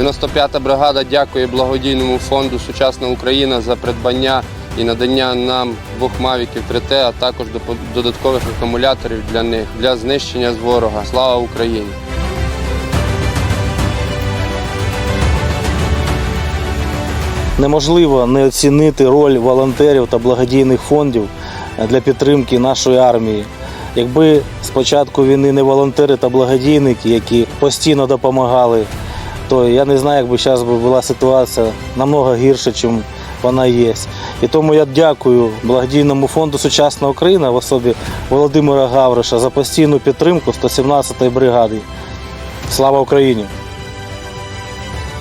95-та бригада дякує благодійному фонду Сучасна Україна за придбання і надання нам двох мавіків 3Т, а також додаткових акумуляторів для них для знищення з ворога. Слава Україні! Неможливо не оцінити роль волонтерів та благодійних фондів для підтримки нашої армії. Якби з початку війни не волонтери та благодійники, які постійно допомагали, то я не знаю, якби зараз була ситуація намного гірше, ніж вона є. І тому я дякую благодійному фонду Сучасна Україна в особі Володимира Гавриша за постійну підтримку 117-ї бригади. Слава Україні!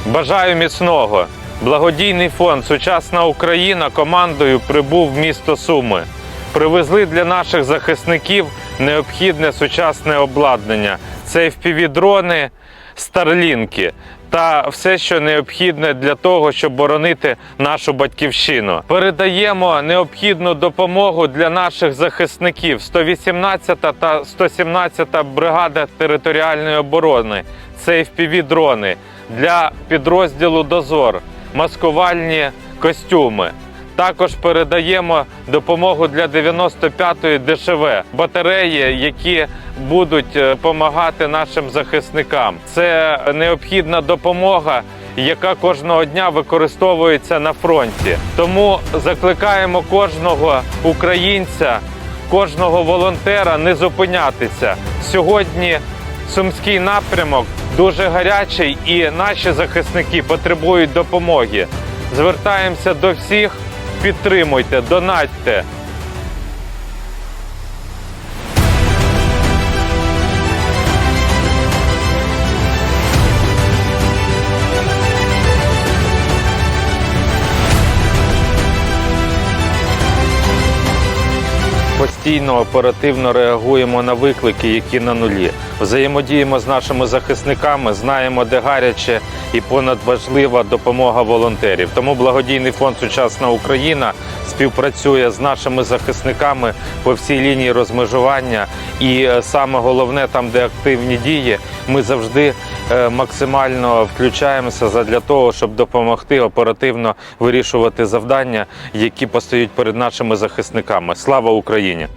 Бажаю міцного. Благодійний фонд Сучасна Україна командою прибув в місто Суми. Привезли для наших захисників необхідне сучасне обладнання. Це FPV-дрони, старлінки та все, що необхідне для того, щоб боронити нашу батьківщину. Передаємо необхідну допомогу для наших захисників 118 та 117 бригада територіальної оборони. Це FPV-дрони для підрозділу Дозор, маскувальні костюми. Також передаємо допомогу для 95-ї ДШВ, батареї, які будуть допомагати нашим захисникам. Це необхідна допомога, яка кожного дня використовується на фронті. Тому закликаємо кожного українця, кожного волонтера не зупинятися. Сьогодні Сумський напрямок дуже гарячий, і наші захисники потребують допомоги. Звертаємося до всіх, підтримуйте, донатьте. Постійно оперативно реагуємо на виклики, які на нулі. Взаємодіємо з нашими захисниками, знаємо, де гаряче і понад важлива допомога волонтерів. Тому благодійний фонд Сучасна Україна співпрацює з нашими захисниками по всій лінії розмежування. І е, саме головне, там, де активні дії, ми завжди е, максимально включаємося для того, щоб допомогти оперативно вирішувати завдання, які постають перед нашими захисниками. Слава Україні!